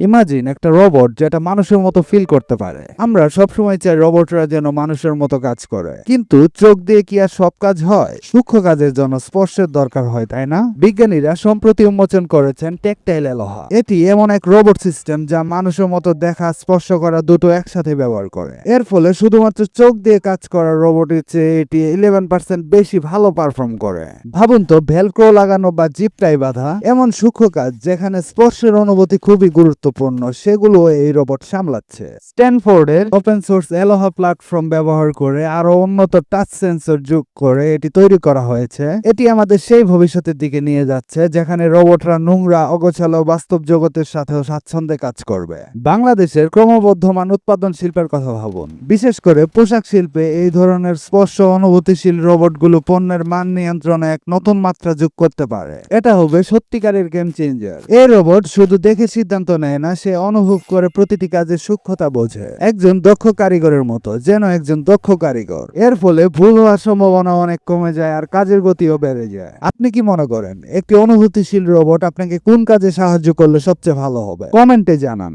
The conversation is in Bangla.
ইমাজিন একটা রোবট যেটা মানুষের মতো ফিল করতে পারে। আমরা সবসময় চাই রোবটরা যেন মানুষের মতো কাজ করে। কিন্তু চোখ দিয়ে কি আর সব কাজ হয়? সূক্ষ্ম কাজের জন্য স্পর্শের দরকার হয়, তাই না? বিজ্ঞানীরা সম্প্রতি উন্মোচন করেছেন টেকটাইল এলোহা এটি এমন এক রোবট সিস্টেম যা মানুষের মতো দেখা, স্পর্শ করা দুটো একসাথে ব্যবহার করে। এর ফলে শুধুমাত্র চোখ দিয়ে কাজ করা রোবটের চেয়ে এটি ইলেভেন পার্সেন্ট বেশি ভালো পারফর্ম করে। ভাবুন তো ভেলক্রো লাগানো বা জিপটাই বাঁধা এমন সূক্ষ্ম কাজ যেখানে স্পর্শের অনুভূতি খুবই গুরুত্বপূর্ণ, সেগুলো এই রোবট সামলাচ্ছে। স্ট্যানফোর্ডের ওপেন সোর্স এলোহা প্ল্যাটফর্ম ব্যবহার করে আরও উন্নত টাচ সেন্সর যোগ করে এটি তৈরি করা হয়েছে। এটি আমাদের সেই ভবিষ্যতের দিকে নিয়ে যাচ্ছে, যেখানে রোবটরা নোংরা, অগোছালো বাস্তব জগতের সাথেও স্বাচ্ছন্দ্যে কাজ করবে। বাংলাদেশের ক্রমবর্ধমান উৎপাদন শিল্পের কথা ভাবুন। বিশেষ করে পোশাক শিল্পে এই ধরনের স্পর্শ, অনুভূতিশীল রোবটগুলো পণ্যের মান নিয়ন্ত্রণে এক নতুন মাত্রা যোগ করতে পারে। এটা হবে সত্যিকারের গেম চেঞ্জার এই রোবট শুধু দেখে সিদ্ধান্ত নেয় না, সে অনুভব করে প্রতিটি কাজের সূক্ষ্মতা বোঝে। একজন দক্ষ কারিগরের মতো, যেন একজন দক্ষ কারিগর। এর ফলে ভুল হওয়ার সম্ভাবনা অনেক কমে যায় আর কাজের গতিও বেড়ে যায়। আপনি কি মনে করেন, একটি অনুভূতিশীল রোবট আপনাকে কোন কাজে সাহায্য করলে সবচেয়ে ভালো হবে? কমেন্টে জানান।